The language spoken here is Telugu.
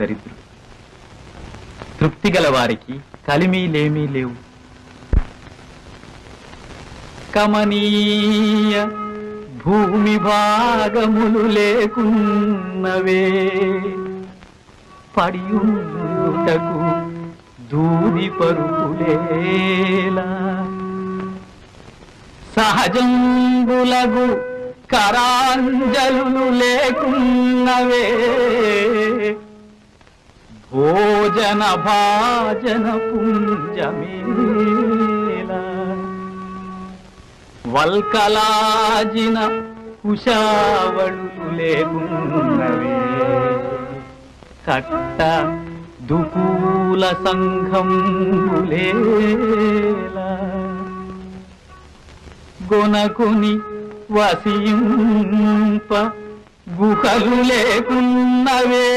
దరిద్రులు తృప్తి గల వారికి కలిమి లేమీ లేవు. కమనీయ భూమి భాగములు లేకున్నవే. పడియుటకు దూది పరుపులేలా. సహజంబులగు కరాంజలు లేకున్నవే. భోజన భాజన పుంజమేల వల్కలాజిన కుశావళులు లేకున్నవే కట్ట దుకూల సంఘం గొనకుని వసింప గుహలు లేకున్నవే